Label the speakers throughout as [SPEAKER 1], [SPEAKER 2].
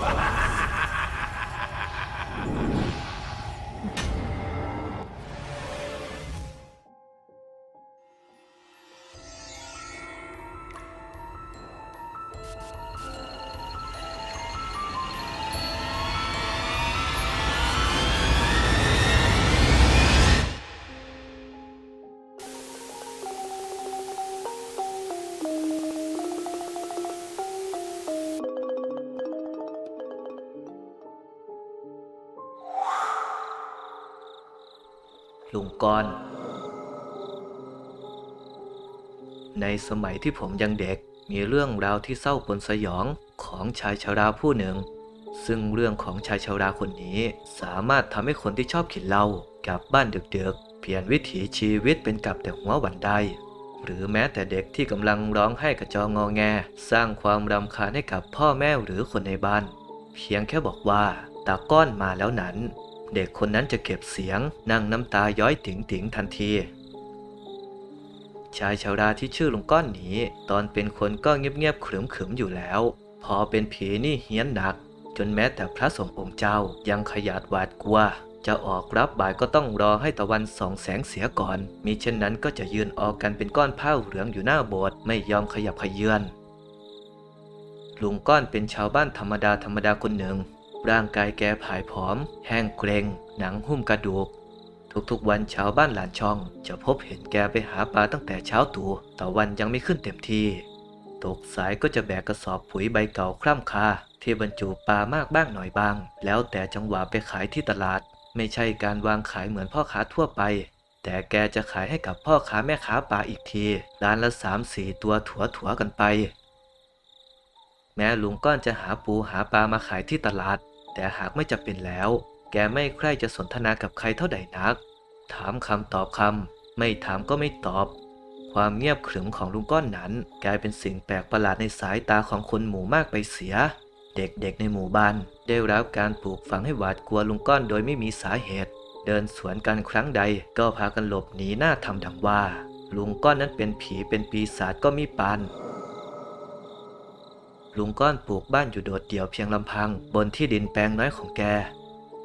[SPEAKER 1] Ha ha ha! ลุงกรในสมัยที่ผมยังเด็กมีเรื่องราวที่เศร้าปนสยองของชายชาราผู้หนึ่ง ซึ่งเรื่องของชายชาราคนนี้สามารถทำให้คนที่ชอบกินเหล้ากลับบ้านดึกๆ เปลี่ยนวิถีชีวิตเป็นกลับแต่หัววันได้หรือแม้แต่เด็กที่กำลังร้องไห้กระจองงอแง สร้างความรำคาญให้กับพ่อแม่หรือคนในบ้าน เพียงแค่บอกว่าตาก้อนมาแล้วนั้น เด็กคนนั้นจะเก็บเสียง นั่งน้ำตาย้อยถึงถึงทันที ชายชาวราที่ชื่อลุงก้อนหนี ตอนเป็นคนก็เงียบๆขรึมๆอยู่แล้ว พอเป็นผีนี่เฮี้ยนหนัก จนแม้แต่พระสงฆ์องค์เจ้ายังขยาดหวาดกลัว จะออกรับบ่ายก็ต้องรอให้ตะวันส่องแสงเสียก่อน มิเช่นนั้นก็จะยืนออกกันเป็นก้อนผ้าเหลืองอยู่หน้าโบสถ์ไม่ยอมขยับขยื่นลุงก้อนเป็นชาวบ้านธรรมดาธรรมดาคนหนึ่ง ร่างกายแกผายผอม แห้งเกรง หนังหุ้มกระดูก ทุกๆวันชาวบ้านหลานช่อง จะพบเห็นแกไปหาปลาตั้งแต่เช้าตู่แต่วันยังไม่ขึ้นเต็มที่ตกสายก็จะแบกกระสอบปุ๋ยใบเก่าคร่ำคาที่บรรจุปลามากบ้างหน่อยบาง แล้วแต่จังหวะไปขายที่ตลาด ไม่ใช่การวางขายเหมือนพ่อค้าทั่วไป แต่แกจะขายให้กับพ่อค้าแม่ค้าปลาอีกทีร้านละสามสี่ตัวถัวถัวกันไป แม้ลุงก้อนจะหาปูหาปลามาขายที่ตลาด แต่หากไม่จะเป็นแล้ว แกไม่ใคร่จะสนทนากับใครเท่าใดนัก ถามคำตอบคำไม่ถามก็ไม่ตอบ ความเงียบขรึมของลุงก้อนนั้น กลายเป็นสิ่งแปลกประหลาดในสายตาของคนหมู่มากไปเสีย เด็กๆในหมู่บ้าน ได้รับการปลูกฝังให้หวาดกลัวลุงก้อนโดยไม่มีสาเหตุ เดินสวนกันครั้งใดก็พากันหลบหนีหน้าทำดังว่า ลุงก้อนนั้นเป็นผีเป็นปีศาจก็มีปาน ลุงก้อนปลูกบ้านอยู่โดดเดี่ยวเพียงลำพัง บนที่ดินแปลงน้อยของแก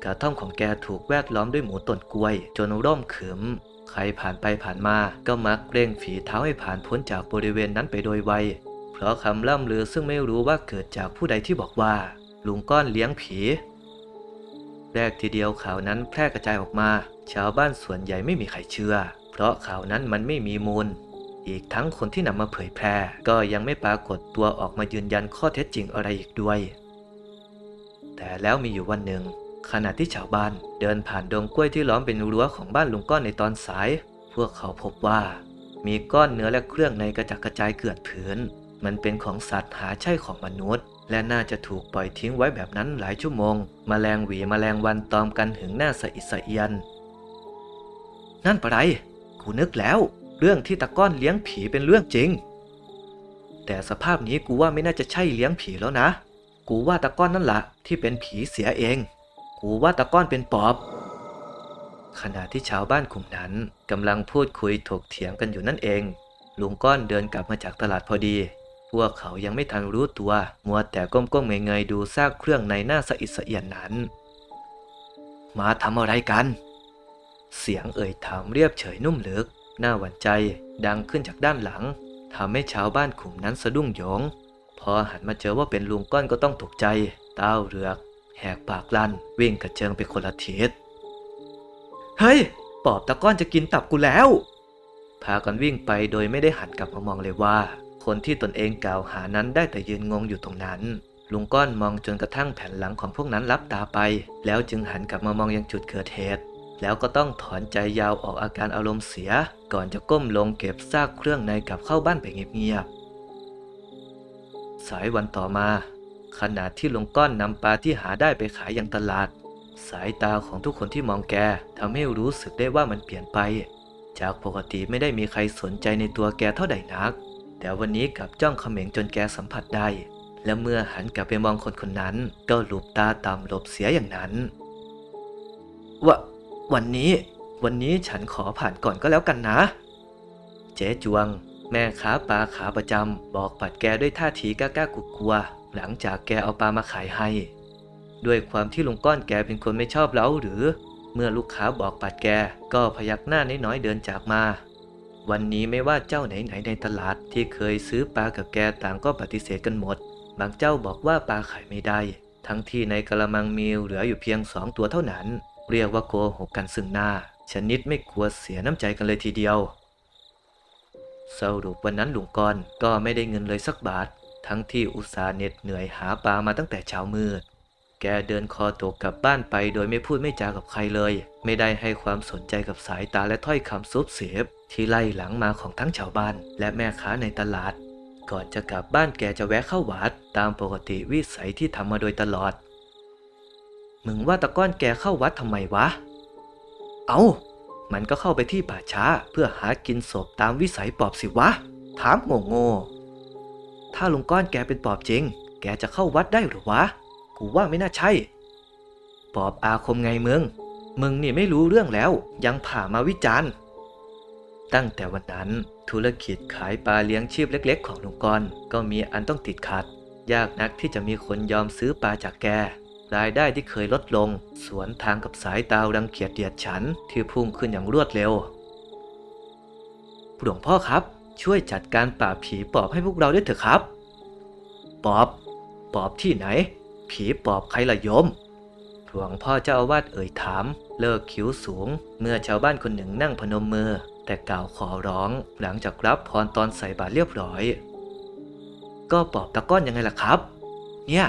[SPEAKER 1] กระท่อมของแกถูกแวดล้อมด้วยหมูต้นกล้วย จนร่มขึมใครผ่านไปผ่านมาก็มักเร่งฝีเท้าให้ผ่านพ้นจากบริเวณนั้นไปโดยไว เพราะคำล่ำลือซึ่งไม่รู้ว่าเกิดจากผู้ใดที่บอกว่า ลุงก้อนเลี้ยงผีแรกทีเดียวข่าวนั้นแพร่กระจายออกมา ชาวบ้านส่วนใหญ่ไม่มีใครเชื่อ เพราะข่าวนั้นมันไม่มีมูล อีกทั้งคนที่นำมาเผยแพร่ ก็ยังไม่ปรากฏตัวออกมายืนยันข้อเท็จจริงอะไรอีกด้วย แต่แล้วมีอยู่วันหนึ่ง ขณะที่ชาวบ้านเดินผ่านดงกล้วยที่ล้อมเป็นรั้วของบ้านลุงก้อนในตอนสาย พวกเขาพบว่า มีก้อนเนื้อและเครื่องในกระจัดกระจายเกลื่อนพื้น มันเป็นของสัตว์หาใช่ของมนุษย์ และน่าจะถูกปล่อยทิ้งไว้แบบนั้นหลายชั่วโมงมแมลงหวีมแมลงวันตอมกันหึงหน้าสะอิดสะเอียน นั่นปะไรกูนึกแล้ว เรื่องที่ตะก้อนเลี้ยงผีเป็นเรื่องจริง แต่สภาพนี้กูว่าไม่น่าจะใช่เลี้ยงผีแล้วนะ กูว่าตะก้อนนั่นละที่เป็นผีเสียเอง กูว่าตะก้อนเป็นปอบ ขณะที่ชาวบ้านกลุ่มนั้นกำลังพูดคุยถกเถียงกันอยู่นั่นเอง ลุงก้อนเดินกลับมาจากตลาดพอดี พวกเขายังไม่ทันรู้ตัว มัวแต่ก้มๆเงยๆดูซากเครื่องในหน้าสะอิดสะเอียนนั้น มาทำอะไรกัน เสียงเอ่ยถามเรียบเฉยนุ่มลึก หน้าหวั่นใจดังขึ้นจากด้านหลังทำให้ชาวบ้านกลุ่มนั้นสะดุ้งโหยง พอหันมาเจอว่าเป็นลุงก้อนก็ต้องตกใจเต้าเรือก แหกปากลันวิ่งกระเจิงไปคนละทิศเฮ้ย ปอบตะก้อนจะกินตับกูแล้ว พากันวิ่งไปโดยไม่ได้หันกลับมามองเลยว่า คนที่ตนเองกล่าวหานั้นได้แต่ยืนงงอยู่ตรงนั้น ลุงก้อนมองจนกระทั่งแผ่นหลังของพวกนั้นลับตาไป แล้วจึงหันกลับมามองยังจุดเกิดเหตุ แล้วก็ต้องถอนใจยาวออกอาการอารมณ์เสีย ก่อนจะก้มลงเก็บซากเครื่องในกลับเข้าบ้านไปเงียบๆ สายวันต่อมา ขณะที่ลุงก้อนนำปลาที่หาได้ไปขายยังตลาด สายตาของทุกคนที่มองแกทำให้รู้สึกได้ว่ามันเปลี่ยนไป จากปกติไม่ได้มีใครสนใจในตัวแกเท่าใดนัก แต่วันนี้กลับจ้องเขม็งจนแกสัมผัสได้ และเมื่อหันกลับไปมองคนคนนั้น ก็หลบตาต่ำหลบเสียอย่างนั้นวะ วันนี้ วันนี้ฉันขอผ่านก่อนก็แล้วกันนะ เจ๊จวง แม่ค้าปลาขาประจำบอกปัดแกด้วยท่าทีกล้ากลัวหลังจากแกเอาปลามาขายให้ ด้วยความที่ลุงก้อนแกเป็นคนไม่ชอบเล้าหรือ เมื่อลูกค้าบอกปัดแกก็พยักหน้าน้อยๆเดินจากมาวันนี้ไม่ว่าเจ้าไหนๆในตลาดที่เคยซื้อปลากับแกต่างก็ปฏิเสธกันหมด บางเจ้าบอกว่าปลาขายไม่ได้ ทั้งที่ในกระมังมีเหลืออยู่เพียงสองตัวเท่านั้น เรียกว่าโกหกกันซึ่งหน้า ชนิดไม่กลัวเสียน้ำใจกันเลยทีเดียว สรุปวันนั้นลุงกรก็ไม่ได้เงินเลยสักบาท ทั้งที่อุตส่าห์เหน็ดเหนื่อยหาปลามาตั้งแต่เช้ามืด แกเดินคอตกกลับบ้านไปโดยไม่พูดไม่จากับใครเลย ไม่ได้ให้ความสนใจกับสายตาและถ้อยคำซุบเสียบที่ไล่หลังมาของทั้งชาวบ้าน และแม่ค้าในตลาด ก่อนจะกลับบ้านแกจะแวะเข้าวัด ตามปกติวิสัยที่ทำมาโดยตลอด มึงว่าตะก้อนแกเข้าวัดทำไมวะ เอา้า มันก็เข้าไปที่ป่าช้าเพื่อหากินศพตามวิสัยปอบสิวะ ถามโง่โง่ถ้าลุงก้อนแกเป็นปอบจริง แกจะเข้าวัดได้หรือวะ กูว่าไม่น่าใช่ ปอบอาคมไงมึง มึงนี่ไม่รู้เรื่องแล้ว ยังผ่ามาวิจารณ์ ตั้งแต่วันนั้นธุรกิจขายปลาเลี้ยงชีพเล็ก ๆ ของลุงกรก็มีอันต้องติดขัด ยากนักที่จะมีคนยอมซื้อปลาจากแก รายได้ที่เคยลดลง สวนทางกับสายตารังเกียจเดียดฉันที่พุ่งขึ้นอย่างรวดเร็วหลวงพ่อครับ ช่วยจัดการปราบผีปอบให้พวกเราด้วยเถอะครับ ปอบ ปอบที่ไหน ผีปอบใครละโยมหลวงพ่อเจ้าอาวาสเอ่ยถาม เลิกคิ้วสูง เมื่อชาวบ้านคนหนึ่งนั่งพนมมือ แต่กล่าวขอร้องหลังจากรับพรตอนใส่บาตรเรียบร้อย ก็ปอบตะก้อนยังไงล่ะครับ เนี่ย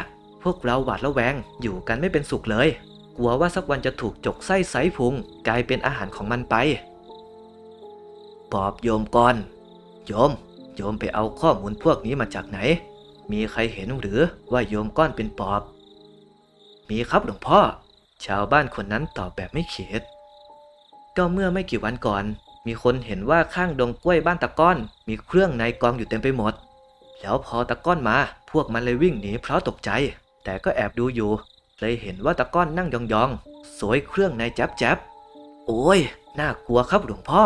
[SPEAKER 1] วกเราหวาดระแวง อยู่กันไม่เป็นสุขเลย กลัวว่าสักวันจะถูกจกไส้ไซพุง กลายเป็นอาหารของมันไปปอบโยมก่อน โยม โยมไปเอาข้อมูลพวกนี้มาจากไหน มีใครเห็นหรือว่าโยมก้อนเป็นปอบ มีครับหลวงพ่อ ชาวบ้านคนนั้นตอบแบบไม่เข็ดก็เมื่อไม่กี่วันก่อน มีคนเห็นว่าข้างดงกล้วยบ้านตะก้อน มีเครื่องในกองอยู่เต็มไปหมด แล้วพอตะก้อนมา พวกมันเลยวิ่งหนีเพราะตกใจ แต่ก็แอบดูอยู่ เลยเห็นว่าตะก้อนนั่งยองๆ สวยเครื่องในแจ๊บแจ๊บโอ้ย น่ากลัวครับหลวงพ่อ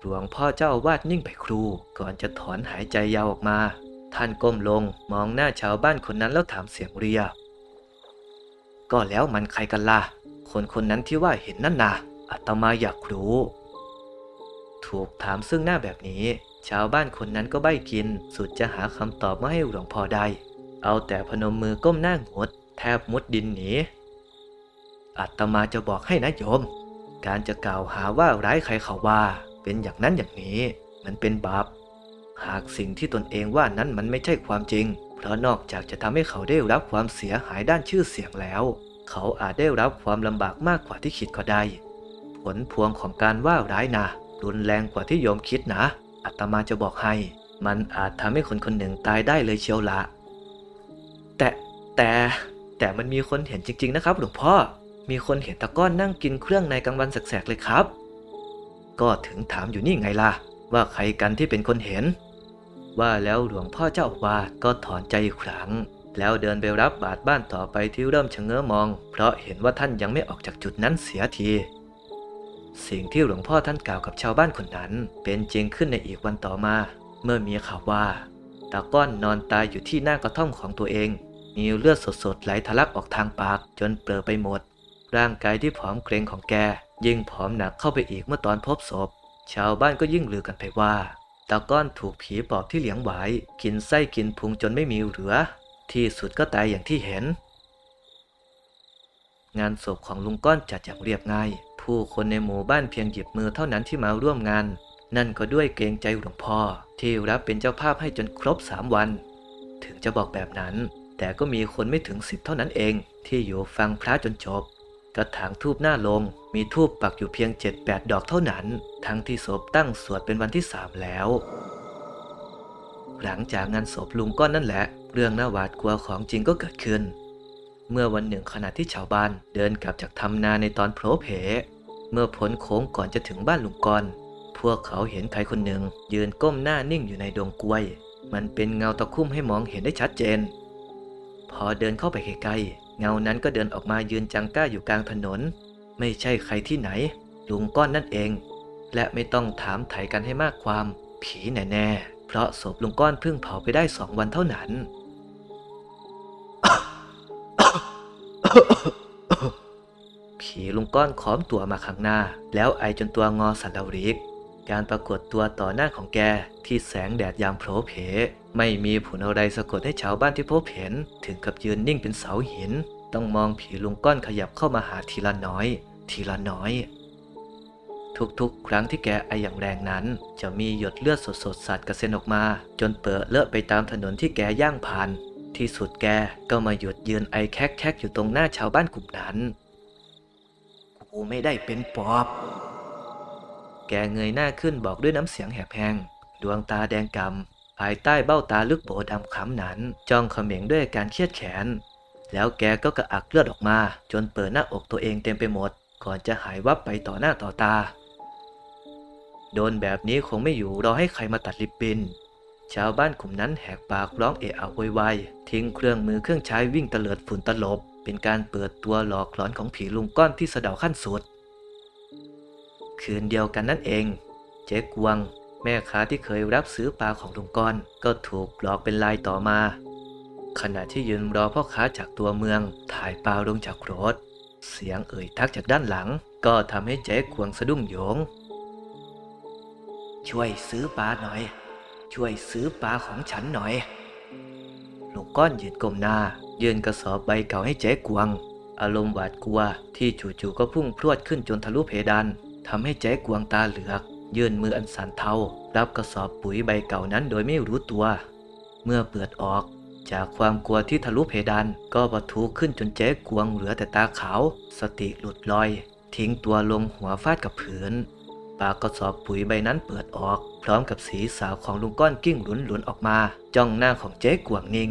[SPEAKER 1] หลวงพ่อเจ้าอาวาดนิ่งไปครู ก่อนจะถอนหายใจยาวออกมา ท่านก้มลงมองหน้าชาวบ้านคนนั้นแล้วถามเสียงเรียบก็แล้วมันใครกันล่ะ คนคนนั้นที่ว่าเห็นนั่นนะอาตมาอยากรู้ ถูกถามซึ่งหน้าแบบนี้ ชาวบ้านคนนั้นก็ใบ้กิน สุดจะหาคำตอบมาให้หลวงพ่อได้ เอาแต่พนมมือก้มหน้างดแทบมุดดินหนีอาตมาจะบอกให้นะโยม การจะกล่าวหาว่าร้ายใครเขาว่าเป็นอย่างนั้นอย่างนี้ มันเป็นบาป หากสิ่งที่ตนเองว่านั้นมันไม่ใช่ความจริง เพราะนอกจากจะทำให้เขาได้รับความเสียหายด้านชื่อเสียงแล้ว เขาอาจได้รับความลำบากมากกว่าที่คิดก็ได้ ผลพวงของการว่าร้ายนะรุนแรงกว่าที่โยมคิดนะอาตมาจะบอกให้ มันอาจทำให้คนคนหนึ่งตายได้เลยเชียวละ แต่แต่แต่มันมีคนเห็นจริง ๆ นะครับ หลวงพ่อ มีคนเห็นตะก้อนนั่งกินเครื่องในกลางวันแสกๆเลยครับ ก็ถึงถามอยู่นี่ไงล่ะ ว่าใครกันที่เป็นคนเห็น ว่าแล้วหลวงพ่อเจ้าวาสก็ถอนใจอีกครั้ง แล้วเดินไปรับบาตรบ้านต่อไปที่เริ่มชะเง้อมอง เพราะเห็นว่าท่านยังไม่ออกจากจุดนั้นเสียทีสิ่งที่หลวงพ่อท่านกล่าวกับชาวบ้านคนนั้น เป็นจริงขึ้นในอีกวันต่อมา เมื่อมีข่าวว่าตาก้อนนอนตายอยู่ที่หน้ากระท่อมของตัวเอง มีเลือดสดๆไหลทะลักออกทางปากจนเปลือไปหมด ร่างกายที่ผอมเกรงของแก ยิ่งผอมหนักเข้าไปอีกเมื่อตอนพบศพ ชาวบ้านก็ยิ่งลือกันไปว่าตาก้อนถูกผีปอบที่เลี้ยงไว้กินไส้กินพุงจนไม่มีเหลือ ที่สุดก็ตายอย่างที่เห็น งานศพของลุงก้อนจัดอย่างเรียบง่าย ผู้คนในหมู่บ้านเพียงหยิบมือเท่านั้นที่มาร่วมงาน นั่นก็ด้วยเกรงใจหลวงพ่อที่รับเป็นเจ้าภาพให้จนครบสามวัน ถึงจะบอกแบบนั้น แต่ก็มีคนไม่ถึงสิบเท่านั้นเอง ที่อยู่ฟังพระจนจบ กระถางทูบหน้าลง มีทูบปักอยู่เพียง7-8ดอกเท่านั้น ทั้งที่ศพตั้งสวดเป็นวันที่สามแล้ว หลังจากงานศพลุงก้อนนั่นแหละ เรื่องน่าหวาดกลัวของจริงก็เกิดขึ้น เมื่อวันหนึ่งขณะที่ชาวบ้านเดินกลับจากทำนาในตอนโผล่เพเมื่อพ้นโค้งก่อนจะถึงบ้านลุงกอนพวกเขาเห็นใครคนหนึ่งยืนก้มหน้านิ่งอยู่ในดงกล้วย มันเป็นเงาตะคุ่มให้มองเห็นได้ชัดเจน พอเดินเข้าไปใกล้ๆเงานั้นก็เดินออกมายืนจังก้าอยู่กลางถนน ไม่ใช่ใครที่ไหน ลุงก้อนนั่นเอง และไม่ต้องถามไถ่กันให้มากความ ผีแน่ๆเพราะศพลุงก้อนเพิ่งเผาไปได้สองวันเท่านั้นผีลุงก้อนค้อมตัวมาข้างหน้า แล้วไอจนตัวงอสันดาริก การปรากฏตัวต่อหน้าของแกที่แสงแดดยามโผล่เพ ไม่มีผลอะไรสะกดให้ชาวบ้านที่พบเห็น ถึงกับยืนนิ่งเป็นเสาหิน ต้องมองผีลุงก้อนขยับเข้ามาหาทีละน้อย ทีละน้อย ทุกๆ ครั้งที่แกไออย่างแรงนั้น จะมีหยดเลือดสดๆสาดกระเซ็นออกมา จนเปิดเลอะไปตามถนนที่แกย่างผ่าน ที่สุดแกก็มาหยุดยืนไอแคกๆอยู่ตรงหน้าชาวบ้านกลุ่มนั้นกูไม่ได้เป็นปอบ แกเงยหน้าขึ้นบอกด้วยน้ำเสียงแหบแห้งดวงตาแดงกำภายใต้เบ้าตาลึกโบดำขำนั้น จ้องเขม็งด้วยการเครียดแขน แล้วแกก็กระอักเลือดออกมา จนเปิดหน้าอกตัวเองเต็มไปหมด ก่อนจะหายวับไปต่อหน้าต่อตา โดนแบบนี้คงไม่อยู่รอให้ใครมาตัดลิปปิน ชาวบ้านกลุ่มนั้นแหกปากร้องเอะอะโวยวายทิ้งเครื่องมือเครื่องใช้วิ่งเตลิดฝุ่นตลบ เป็นการเปิดตัวหลอกหลอนของผีลุงก้อนที่สะเดาขั้นสุด คืนเดียวกันนั่นเอง เจ๊กวง แม่ค้าที่เคยรับซื้อปลาของลุงก้อน ก็ถูกหลอกเป็นลายต่อมา ขณะที่ยืนรอพ่อค้าจากตัวเมืองถ่ายปลาลงจากรถ เสียงเอ่ยทักจากด้านหลัง ก็ทำให้เจ๊กวงสะดุ้งโยง ช่วยซื้อปลาหน่อย ช่วยซื้อปลาของฉันหน่อยลุงก้อนยืนก้มหน้า ยื่นกระสอบใบเก่าให้เจ๊กวง อารมณ์หวาดกลัวที่จู่ๆก็พุ่งพรวดขึ้นจนทะลุเพดาน ทำให้เจ๊กวงตาเหลือก ยื่นมืออันสันเทารับกระสอบปุ๋ยใบเก่านั้นโดยไม่รู้ตัว เมื่อเปิดออก จากความกลัวที่ทะลุเพดานก็ปะทุขึ้นจนเจ๊กวงเหลือแต่ตาขาว สติหลุดลอย ทิ้งตัวลงหัวฟาดกับผืนปากกระสอบปุ๋ยใบนั้นเปิดออก พร้อมกับสีสาวของลุงก้อนกิ้งหลุนหลุนออกมา จ้องหน้าของเจ๊กวงนิ่ง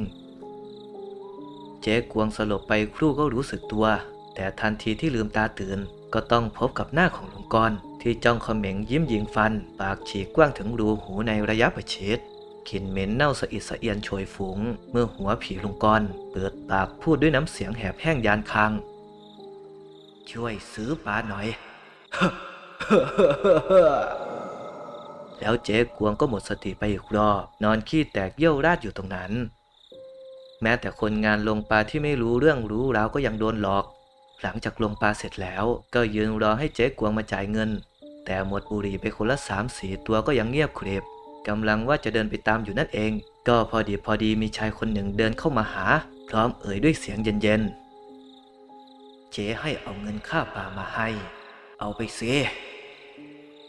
[SPEAKER 1] เจ๊กวงสลบไปครู่ก็รู้สึกตัว แต่ทันทีที่ลืมตาตื่น ก็ต้องพบกับหน้าของลุงก้อนที่จ้องเขม็งยิ้มยิงฟัน ปากฉีกกว้างถึงรูหูในระยะประชิดกลิ่นเหม็นเน่าสะอิดสะเอียนโชยฝูง เมื่อหัวผีลุงก้อนเปิดปากพูดด้วยน้ำเสียงแหบแห้งยานคาง ช่วยซื้อปลาหน่อย แล้วเจ๊กวงก็หมดสติไปอีกรอบ นอนขี้แตกเยี่ยวราดอยู่ตรงนั้น แม้แต่คนงานลงปลาที่ไม่รู้เรื่องรู้ราวก็ยังโดนหลอก หลังจากลงปลาเสร็จแล้ว ก็ยืนรอให้เจ๊กวงมาจ่ายเงิน แต่หมดบุหรี่ไปคนละสามสี่ตัวก็ยังเงียบเครบกำลังว่าจะเดินไปตามอยู่นั่นเอง ก็พอดีพอดีมีชายคนหนึ่งเดินเข้ามาหา พร้อมเอ่ยด้วยเสียงเย็นๆ เจ๊ให้เอาเงินค่าปลามาให้ เอาไปซิ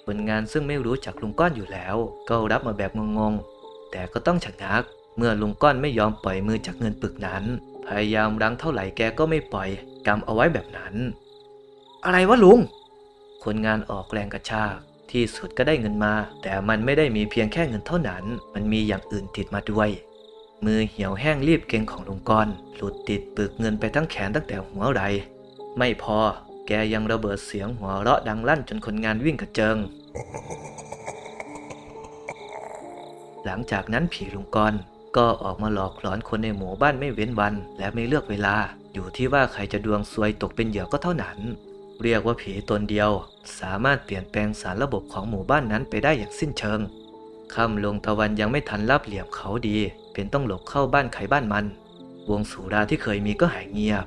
[SPEAKER 1] คนงานซึ่งไม่รู้จักลุงก้อนอยู่แล้ว ก็รับมาแบบงงๆ แต่ก็ต้องชะงัก เมื่อลุงก้อนไม่ยอมปล่อยมือจากเงินปึกนั้น พยายามรั้งเท่าไหร่แกก็ไม่ปล่อย กำเอาไว้แบบนั้น อะไรวะลุง คนงานออกแรงกระชากที่สุดก็ได้เงินมา แต่มันไม่ได้มีเพียงแค่เงินเท่านั้น มันมีอย่างอื่นติดมาด้วย มือเหี่ยวแห้งรีบเก่งของลุงก้อนหลุดติดปึกเงินไปทั้งแขนตั้งแต่หัวไหล่ไม่พอแกยังระเบิดเสียงหัวเราะดังลั่นจนคนงานวิ่งกระเจิง หลังจากนั้นผีลุงกอนก็ออกมาหลอกหลอนคนในหมู่บ้านไม่เว้นวันและไม่เลือกเวลา อยู่ที่ว่าใครจะดวงซวยตกเป็นเหยื่อก็เท่านั้น เรียกว่าผีตนเดียว สามารถเปลี่ยนแปลงสารระบบของหมู่บ้านนั้นไปได้อย่างสิ้นเชิงค่ำลงตะวันยังไม่ทันรับเหลี่ยมเขาดี เป็นต้องหลบเข้าบ้านใครบ้านมัน วงสุราที่เคยมีก็หายเงียบ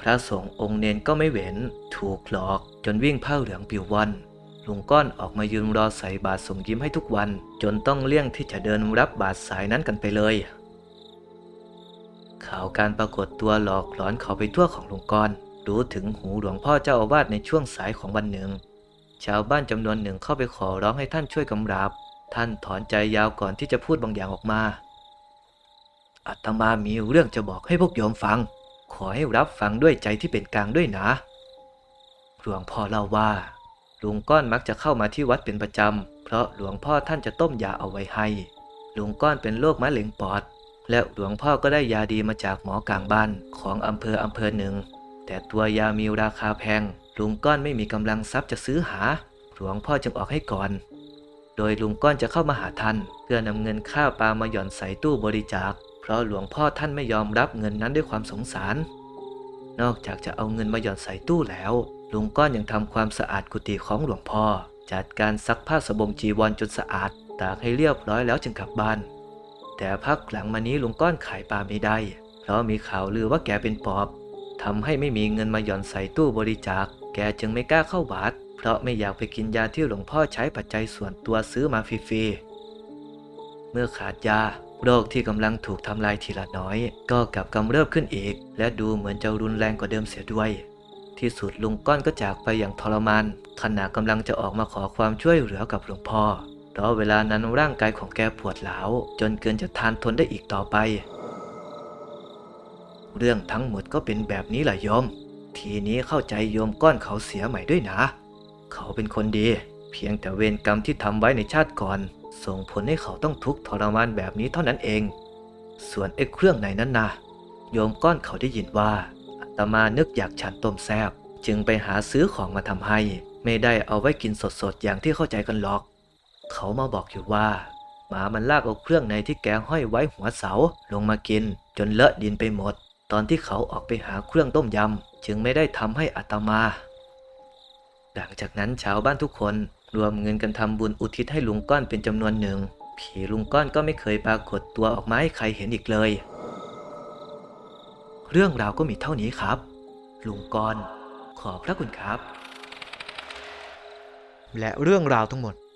[SPEAKER 1] พระสงฆ์องค์เนนก็ไม่เว้น ถูกหลอกจนวิ่งผ้าเหลืองปิววันลุงก้อนออกมายืนรอใส่บาตรส่งยิ้มให้ทุกวัน จนต้องเลี่ยงที่จะเดินรับบาตรสายนั้นกันไปเลย ข่าวการปรากฏตัวหลอกหลอนเขาไปทั่วของลุงก้อนรู้ถึงหูหลวงพ่อเจ้าอาวาสในช่วงสายของวันหนึ่ง ชาวบ้านจำนวนหนึ่งเข้าไปขอร้องให้ท่านช่วยกำราบ ท่านถอนใจยาวก่อนที่จะพูดบางอย่างออกมาอาตมามีเรื่องจะบอกให้พวกโยมฟัง ขอให้รับฟังด้วยใจที่เป็นกลางด้วยนะ หลวงพ่อเล่าว่า ลุงก้อนมักจะเข้ามาที่วัดเป็นประจำ เพราะหลวงพ่อท่านจะต้มยาเอาไว้ให้ ลุงก้อนเป็นโรคมะเร็งปอด และหลวงพ่อก็ได้ยาดีมาจากหมอกลางบ้านของอำเภออำเภอหนึ่ง แต่ตัวยามีราคาแพงลุงก้อนไม่มีกำลังทรัพย์จะซื้อหา หลวงพ่อจึงออกให้ก่อน โดยลุงก้อนจะเข้ามาหาท่าน เพื่อนำเงินค่าปลามาหย่อนใส่ตู้บริจาค เพราะหลวงพ่อท่านไม่ยอมรับเงินนั้นด้วยความสงสาร นอกจากจะเอาเงินมาหย่อนใส่ตู้แล้ว ลุงก้อนยังทำความสะอาดกุฏิของหลวงพ่อ จัดการซักผ้าสบงจีวรจนสะอาด ตากให้เรียบร้อยแล้วจึงกลับบ้าน แต่พักหลังมานี้ลุงก้อนขายปลาไม่ได้ เพราะมีข่าวลือว่าแกเป็นปอบทำให้ไม่มีเงินมาหย่อนใส่ตู้บริจาค แกจึงไม่กล้าเข้าวัด เพราะไม่อยากไปกินยาที่หลวงพ่อใช้ปัจจัยส่วนตัวซื้อมาฟรีๆ เมื่อขาดยาโรคที่กำลังถูกทำลายทีละน้อย ก็กลับกำเริบขึ้นอีก และดูเหมือนจะรุนแรงกว่าเดิมเสียด้วย ที่สุดลุงก้อนก็จากไปอย่างทรมานขณะกำลังจะออกมาขอความช่วยเหลือกับหลวงพ่อ เพราะเวลานั้นร่างกายของแกปวดร้าวจนเกินจะทานทนได้อีกต่อไป เรื่องทั้งหมดก็เป็นแบบนี้แหละโยม ทีนี้เข้าใจโยมก้อนเขาเสียใหม่ด้วยนะ เขาเป็นคนดี เพียงแต่เวรกรรมที่ทำไว้ในชาติก่อน ส่งผลให้เขาต้องทุกข์ทรมานแบบนี้เท่านั้นเอง ส่วนไอ้เครื่องในนั้นนะโยมก้อนเขาได้ยินว่าอาตมานึกอยากฉันต้มแซบจึงไปหาซื้อของมาทำให้ ไม่ได้เอาไว้กินสดๆอย่างที่เข้าใจกันหรอก เขามาบอกอยู่ว่าหมามันลากเอาเครื่องในที่แกห้อยไว้หัวเสาลงมากิน จนเลอะดินไปหมด ตอนที่เขาออกไปหาเครื่องต้มยำจึงไม่ได้ทำให้อาตมา หลังจากนั้นชาวบ้านทุกคนรวมเงินกันทำบุญอุทิศให้ลุงก้อนเป็นจำนวนหนึ่ง ผีลุงก้อนก็ไม่เคยปรากฏตัวออกมาให้ใครเห็นอีกเลย เรื่องราวก็มีเท่านี้ครับ ลุงก้อน ขอบพระคุณครับ
[SPEAKER 2] และเรื่องราวทั้งหมด